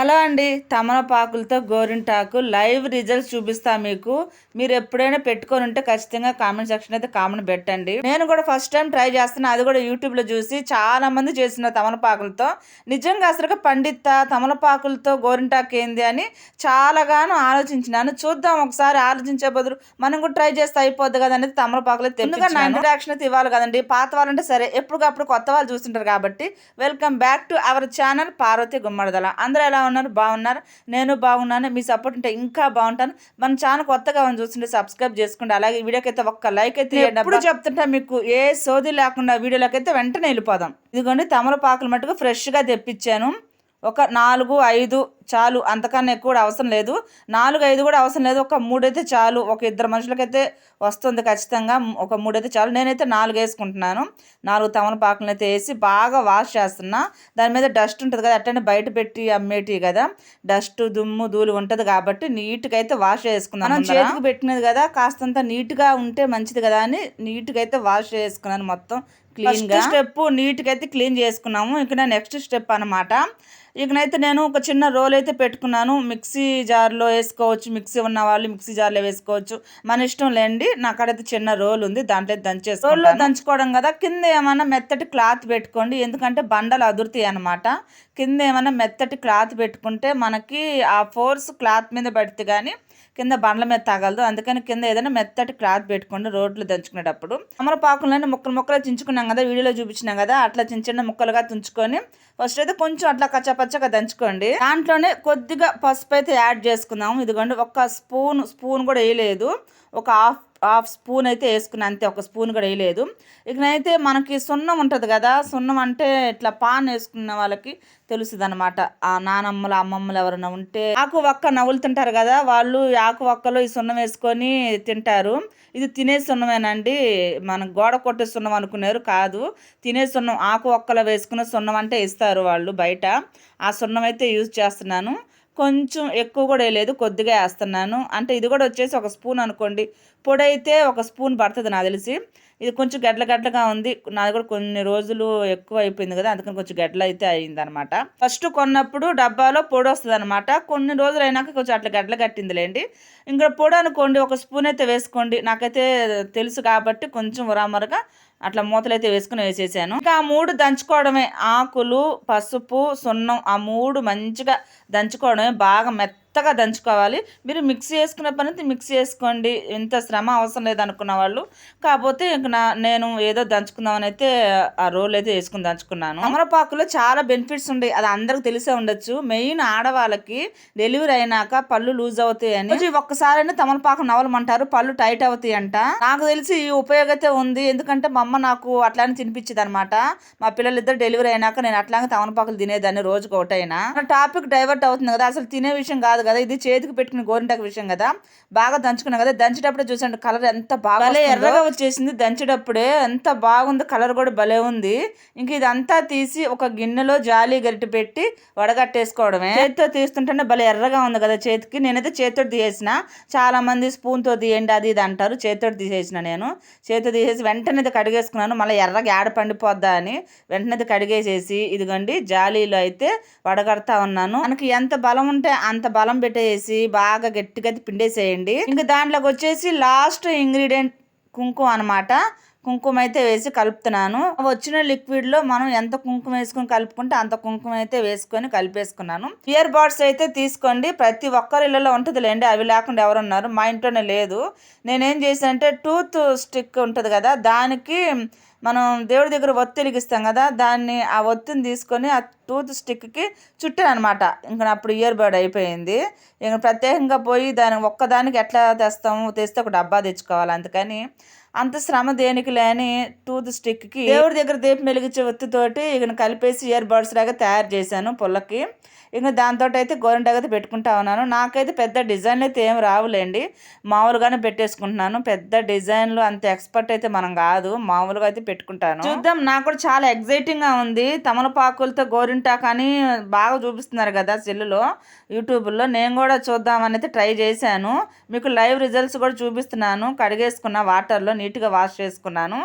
Hello అండి తమలపాకులతో గోరింటాకు live results చూపిస్తా మీకు. మీరు ఎప్పుడైనా పెట్టుకొని ఉంటే ఖచ్చితంగా కామెంట్ సెక్షన్ అయితే కామెంట్ పెట్టండి. నేను కూడా ఫస్ట్ టైం ట్రై చేస్తున్నా అది కూడా యూట్యూబ్లో చూసి చాలా మంది చేసిన తమలపాకులతో. నిజంగా అసలు పండిత తమలపాకులతో గోరింటాకు ఏంది అని చాలాగానో ఆలోచించినాను. చూద్దాం ఒకసారి ఆలోచించే బదులు మనం కూడా ట్రై చేస్తే అయిపోద్ది కదా అనేది తమలపాకులు ఎందుకంటే నా ఇంట్రడక్షన్ అయితే ఇవ్వాలి కదండి. పాత వాళ్ళంటే సరే ఎప్పటికప్పుడు కొత్త వాళ్ళు చూస్తుంటారు కాబట్టి welcome back to our channel Parvati Gummadadala. అందరూ ఎలా ఉన్నారు బాగున్నారు. నేను బాగున్నాను మీ సపోర్ట్ ఉంటే ఇంకా బాగుంటాను. మన ఛానల్ కొత్తగా ఉంది చూస్తుంటే సబ్స్క్రైబ్ చేసుకోండి. అలాగే వీడియోకి అయితే ఒక్క లైక్ అయితే. ఎప్పుడు చెప్తుంటా మీకు ఏ సోది లేకుండా వీడియోలోకి అయితే వెంటనే వెళ్ళిపోదాం. ఇదిగోండి తమలపాకులు మటుకు ఫ్రెష్గా తెప్పించాను. ఒక నాలుగు ఐదు చాలు అంతకన్నా ఎక్కువ కూడా అవసరం లేదు. నాలుగు ఐదు కూడా అవసరం లేదు. ఒక మూడైతే చాలు. ఒక ఇద్దరు మనుషులకైతే వస్తుంది ఖచ్చితంగా. ఒక మూడైతే చాలు. నేనైతే నాలుగు వేసుకుంటున్నాను. నాలుగు తమలపాకులను అయితే వేసి బాగా వాష్ చేస్తున్నా. దాని మీద డస్ట్ ఉంటుంది కదా అట్టనే బయట పెట్టి అమ్మేటి కదా. డస్ట్ దుమ్ము ధూళి ఉంటుంది కాబట్టి నీట్గా అయితే వాష్ చేసుకున్నాను మనం చేతికి పెట్టినది కదా కాస్తంత నీట్గా ఉంటే మంచిది కదా అని నీట్గా అయితే వాష్ చేసుకున్నాను మొత్తం క్లీన్గా. స్టెప్ నీట్గా అయితే క్లీన్ చేసుకున్నాము. ఇక నెక్స్ట్ స్టెప్ అనమాట ఇకనైతే నేను ఒక చిన్న రోల్ అయితే పెట్టుకున్నాను. మిక్సీ జార్లో వేసుకోవచ్చు. మిక్సీ ఉన్న వాళ్ళు మిక్సీ జార్లో వేసుకోవచ్చు. మన ఇష్టం లేండి. నాకడైతే చిన్న రోల్ ఉంది. దాంట్లో దంచేసి రోల్లో దంచుకోవడం కదా. కింద ఏమైనా మెత్తటి క్లాత్ పెట్టుకోండి. ఎందుకంటే బండలు అదురుతాయి అనమాట కింద ఏమైనా మెత్తటి క్లాత్ పెట్టుకుంటే మనకి ఆ ఫోర్స్ క్లాత్ మీద పడితే కానీ కింద బండ్ల మీద తగలదు. అందుకని కింద ఏదైనా మెత్తటి క్లాత్ పెట్టుకోండి రోడ్లు దంచుకునేటప్పుడు తమలపాకులని ముక్కలు ముక్కలు చించుకున్నాం కదా వీడియోలో చూపించినాం కదా అట్లా చిన్న చిన్న ముక్కలుగా తుంచుకొని ఫస్ట్ అయితే కొంచెం అట్లా కచ్చపచ్చగా దంచుకోండి. దాంట్లోనే కొద్దిగా పసుపు అయితే యాడ్ చేసుకుందాం. ఇదిగోండి ఒక స్పూన్ స్పూన్ కూడా వేయలేదు. ఒక హాఫ్ హాఫ్ స్పూన్ అయితే వేసుకుని అంతే ఒక స్పూన్ కూడా వేయలేదు. ఇకనైతే మనకి సున్నం ఉంటుంది కదా సున్నం అంటే ఇట్లా పాన్ వేసుకున్న వాళ్ళకి తెలుస్తుంది అనమాట ఆ నానమ్మలు అమ్మమ్మలు ఎవరైనా ఉంటే ఆకు ఒక్క నవ్వులుతుంటారు కదా వాళ్ళు ఆకు ఒక్కలో ఈ సున్నం వేసుకొని తింటారు. ఇది తినే సున్నమేనండి మన గోడ కొట్టే సున్నం అనుకున్నారు కాదు. తినే సున్నం ఆకు ఒక్కలో వేసుకున్న సున్నం అంటే ఇస్తారు వాళ్ళు బయట. ఆ సున్నం అయితే యూజ్ చేస్తున్నాను. కొంచెం ఎక్కువ కూడా వేయలేదు కొద్దిగా వేస్తున్నాను. అంటే ఇది కూడా వచ్చేసి ఒక స్పూన్ అనుకోండి. పొడి అయితే ఒక స్పూన్ పడుతుంది నాకు తెలిసి. ఇది కొంచెం గడ్ల గడ్డగా ఉంది. నాది కూడా కొన్ని రోజులు ఎక్కువ అయిపోయింది కదా అందుకని కొంచెం గడ్డలు అయితే అయింది అనమాట ఫస్ట్ కొన్నప్పుడు డబ్బాలో పొడి వస్తుంది అనమాట కొన్ని రోజులు అయినాక కొంచెం అట్లా గడ్డలు కట్టిందిలేండి. ఇంకా పొడి అనుకోండి ఒక స్పూన్ అయితే వేసుకోండి. నాకైతే తెలుసు కాబట్టి కొంచెం ఉరామరగా అట్లా మూతలు అయితే వేసుకుని వేసేసాను. ఇంకా ఆ మూడు దంచుకోవడమే. ఆకులు పసుపు సున్నం ఆ మూడు మంచిగా దంచుకోవడమే. బాగా మెత్త మెత్తగా దంచుకోవాలి. మీరు మిక్సీ చేసుకునే పని మిక్సీ వేసుకోండి ఇంత శ్రమ అవసరం లేదు అనుకున్న వాళ్ళు. కాకపోతే ఇంక నా నేను ఏదో దంచుకుందామని అయితే ఆ రోల్ అయితే వేసుకుని దంచుకున్నాను. అమరపాకులో చాలా బెనిఫిట్స్ ఉన్నాయి అది అందరికి తెలిసే ఉండొచ్చు. మెయిన్ ఆడవాళ్ళకి డెలివరీ అయినాక పళ్ళు లూజ్ అవుతాయని. ఒక్కసారైనా తమలపాకు నవలమంటారు. పళ్ళు టైట్ అవుతాయి అంట. నాకు తెలిసి ఈ ఉపయోగతే ఉంది. ఎందుకంటే మా అమ్మ నాకు అట్లానే తినిపించింది అనమాట మా పిల్లలిద్దరు డెలివరీ అయినాక నేను అట్లాగే తమలపాకులు తినేదాన్ని రోజుకి ఒకటైనా టాపిక్ డైవర్ట్ అవుతుంది కదా. అసలు తినే విషయం కాదు కాదు కదా ఇది చేతికి పెట్టుకుని గోరింటాకు విషయం కదా. బాగా దంచుకున్నాం కదా దంచేటప్పుడే చూసండి కలర్ ఎంత బాగా ఎర్రగా వచ్చేసింది దంచేటప్పుడే ఎంత బాగుంది కలర్ కూడా భలే ఉంది. ఇంక ఇదంతా తీసి ఒక గిన్నెలో జాలి గరిటె పెట్టి వడగట్టేసుకోవడమే. చేతితో తీస్తుంటేనే భలే ఎర్రగా ఉంది కదా చేతికి. నేనైతే చేతితో తీసేసిన. చాలా మంది స్పూన్తో తీయండి అది ఇది అంటారు. చేతితో తీసేసిన నేను. చేతితో తీసేసి వెంటనే కడిగేసుకున్నాను. మళ్ళీ ఎర్రగా ఆడ పండిపోద్దా అని వెంటనే కడిగేసేసి ఇదిగోండి జాలీలో అయితే వడగడతా ఉన్నాను. మనకి ఎంత బలం ఉంటే అంత బలం బలం పెట్టేసి బాగా గట్టిగా పిండేసేయండి. ఇంకా దాంట్లోకి వచ్చేసి లాస్ట్ ఇంగ్రీడియంట్ కుంకుమ అనమాట కుంకుమ అయితే వేసి కలుపుతున్నాను. వచ్చిన లిక్విడ్లో మనం ఎంత కుంకుమ వేసుకుని కలుపుకుంటే అంత కుంకుమ అయితే వేసుకొని కలిపేసుకున్నాను. ఇయర్ బాడ్స్ అయితే తీసుకోండి. ప్రతి ఒక్కరి ఇళ్ళలో ఉంటుంది లేండి అవి లేకుండా ఎవరున్నారు? మా ఇంట్లోనే లేదు. నేనేం చేశానంటే టూత్ స్టిక్ ఉంటుంది కదా దానికి మనం దేవుడి దగ్గర ఒత్తిలిగిస్తాం కదా దాన్ని ఆ ఒత్తిని తీసుకొని ఆ టూత్ స్టిక్కి చుట్టాను అనమాట ఇంకా అప్పుడు ఇయర్ బర్డ్ అయిపోయింది. ఇంక ప్రత్యేకంగా పోయి దాని ఒక్కదానికి ఎట్లా తెస్తాము? తెస్తే ఒక డబ్బా తెచ్చుకోవాలి. అందుకని అంత శ్రమ దేనికి లేని టూత్ స్టిక్కి దేవుడి దగ్గర దీపం వెలిగించే ఒత్తితోటి ఇక కలిపేసి ఇయర్ బర్డ్స్ లాగా తయారు చేశాను పుల్లకి. ఇంకా దాంతో అయితే గోరింటాకు అయితే పెట్టుకుంటా ఉన్నాను. నాకైతే పెద్ద డిజైన్లు అయితే ఏం రావులేండి. మామూలుగానే పెట్టేసుకుంటున్నాను. పెద్ద డిజైన్లు అంత ఎక్స్పర్ట్ అయితే మనం కాదు. మామూలుగా అయితే పెట్టుకుంటాను. చూద్దాం. నాకు కూడా చాలా ఎగ్జైటింగ్గా ఉంది. తమలపాకులతో గోరింటాకు అని బాగా చూపిస్తున్నారు కదా సెల్లులో యూట్యూబ్లో. నేను కూడా చూద్దామని అయితే ట్రై చేశాను. మీకు లైవ్ రిజల్ట్స్ కూడా చూపిస్తున్నాను. కడిగేసుకున్న వాటర్లో నీట్గా వాష్ చేసుకున్నాను.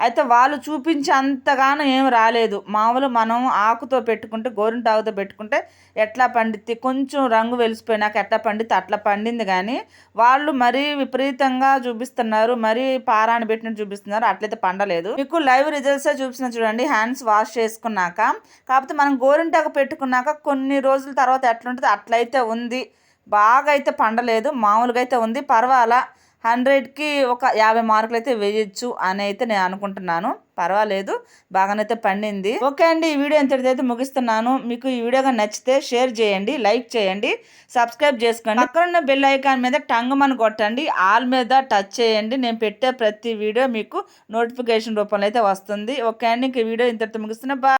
అయితే వాళ్ళు చూపించే అంతగానో ఏం రాలేదు. మామూలు మనం ఆకుతో పెట్టుకుంటే గోరింటాకుతో పెట్టుకుంటే ఎట్లా పండిద్ది? కొంచెం రంగు వెలిసిపోయినాక ఎట్లా పండితే అట్లా పండింది కానీ వాళ్ళు మరీ విపరీతంగా చూపిస్తున్నారు. మరీ పారాన్ని పెట్టినట్టు చూపిస్తున్నారు. అట్లయితే పండలేదు. మీకు లైవ్ రిజల్ట్స్ చూపిస్తున్నా చూడండి. హ్యాండ్స్ వాష్ చేసుకున్నాక. కాకపోతే మనం గోరింటాకు పెట్టుకున్నాక కొన్ని రోజుల తర్వాత ఎట్లుంటుంది అట్లయితే ఉంది. బాగా అయితే పండలేదు. మామూలుగా అయితే ఉంది. పర్వాలా? హండ్రెడ్కి ఒక యాభై మార్కులు అయితే వేయచ్చు అని అయితే నేను అనుకుంటున్నాను. పర్వాలేదు బాగానైతే పండింది. ఓకే అండి ఈ వీడియో ఎంతటిదైతే ముగిస్తున్నాను. మీకు ఈ వీడియోగా నచ్చితే షేర్ చేయండి లైక్ చేయండి సబ్స్క్రైబ్ చేసుకోండి. అక్కడ ఉన్న బెల్ ఐకాన్ మీద టంగ్ మన కొట్టండి ఆల్ మీద టచ్ చేయండి. నేను పెట్టే ప్రతి వీడియో మీకు నోటిఫికేషన్ రూపంలో అయితే వస్తుంది. ఓకే అండి ఇంక వీడియో ఇంతటితో ముగిస్తున్నా. బాయ్.